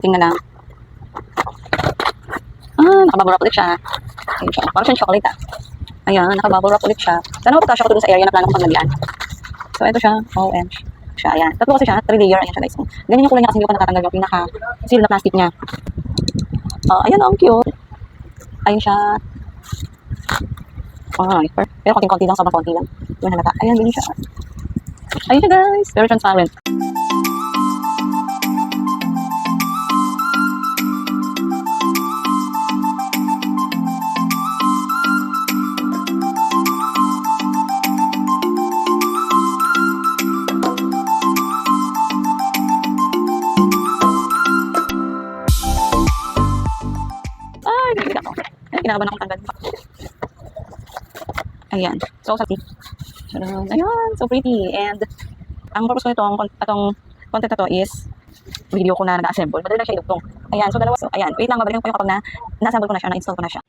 Tingnan lang. Ah, nakabubble wrap ulit siya. Ayun siya. Parang siyang chocolate ah. Ayan, nakabubble wrap ulit siya. Sana mapagkasya ko dun sa area na plano kong paglagyan. So, ito siya. OM siya. Ayan. Tatlo kasi siya. 3 layer. Ayan siya guys. Ganyan yung kulay niya kasi hindi ko pa natatanggal yung pinaka seal na plastic niya. Ah, ayan, ang cute. Ayun siya. Ay, per- pero konting-konti lang, sobrang konti lang. Yun halata. Ayan, ganyan siya. Ayun siya guys. Very transparent. Ko. Ay, kinakabahan akong tanggal. Ayan. So, sa. Ayan, so pretty. And, ang purpose ko nitong, itong content na to is video ko na nag-assemble. Madali lang siya idugtong. Ayan, so dalawa. So, ayan, wait lang, babalikan ko yung kapag na, na-assemble ko na siya, na-install ko na siya.